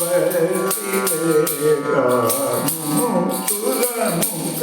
ಬರಸಿದೆ ಮುಕ್ತುರ ಮುಖ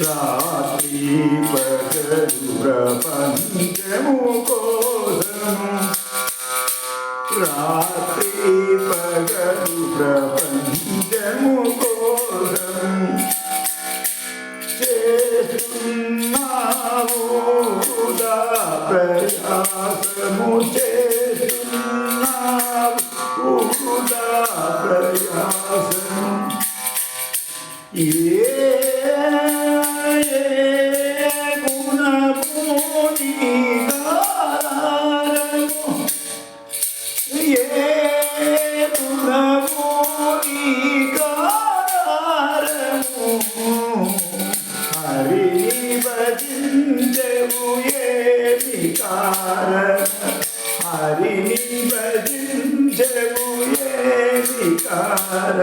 రాత్రి పగలు ప్రపంచము కోసము రాత్రి పగలు ప్రపంచము ప్రయాసము చేస్తున్నావు ఉదా ప్రయాసము ఏ గుణముని కారము ఏ గుణముని కారము హరిని భజించవు ఏ కారణ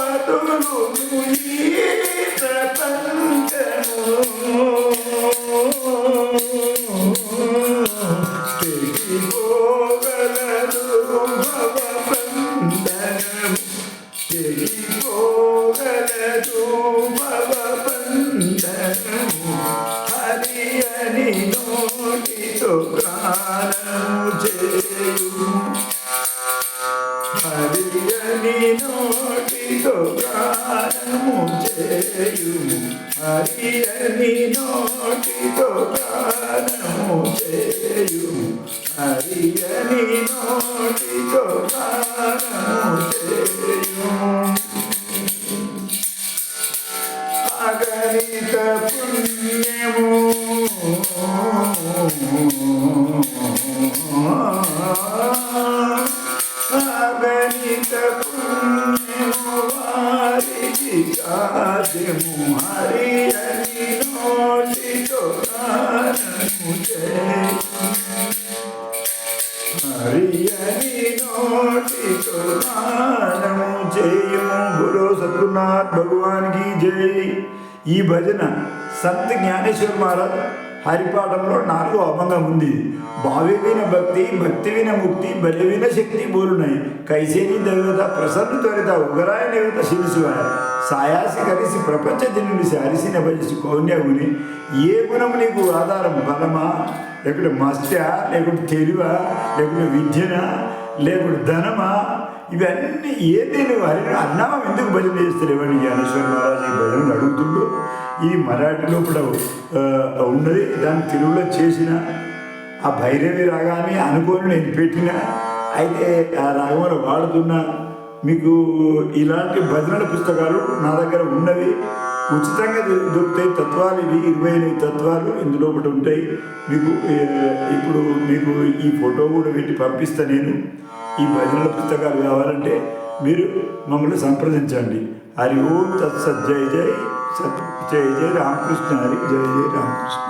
హరినామమునే జపము చేయు భవబంధనము చెడిపోగలదు భవబంధనము హరి అని నోటితో ప్రాణము చేయు హరియని నోటితో గానము చేయుము. హరియని నోటితో గానము చేయుము. హరియని నోటితో జయ ఈ భజన సంత్ జ్ఞానేశ్వర్ మహారాజ్ హరిపాఠంలో నాలుగో అభంగం ఉంది. భావి విన భక్తి భక్తి విన ముక్తి బలి విన శక్తి బోలున్నాయి కైసేని దేవత ప్రసన్న త్వరిత ఉగరాయ దేవత శిరసువాయ సాయాసి కలిసి ప్రపంచ దినుడిసి అరిసిన భజిసి కౌన్యగుని ఏ గుణము నీకు ఆధారం? బలమా? లేకుంటే మస్త్య? లేకుంటే తెలివా? లేకుంటే విద్యనా? లేకుంటే ధనమా? ఇవన్నీ ఏది నువ్వు హరి అన్నామం ఎందుకు భజన చేస్తలేవని జ్ఞానేశ్వర మహారాజు ఈ భజనలు అడుగుతుండు. ఈ మరాఠీలో కూడా ఉన్నది. దాన్ని తెలుగులో చేసిన ఆ భైరవి రాగాన్ని అనుకోని నేను పెట్టిన. అయితే ఆ రాగంలో వాడుతున్నా మీకు ఇలాంటి భజనల పుస్తకాలు నా దగ్గర ఉన్నవి. ఉచితంగా దొరుకుతాయి. తత్వాలు ఇవి. ఇరవై ఎనిమిది తత్వాలు ఇందులో ఒకటి ఉంటాయి. మీకు ఇప్పుడు మీకు ఈ ఫోటో కూడా పెట్టి పంపిస్తా నేను. ఈ భజనల పుస్తకాలు కావాలంటే మీరు మమ్మల్ని సంప్రదించండి. హరి ఓం తత్సత్ జై జై సత్ జై జై రామకృష్ణ హరి జై జై రామకృష్ణ.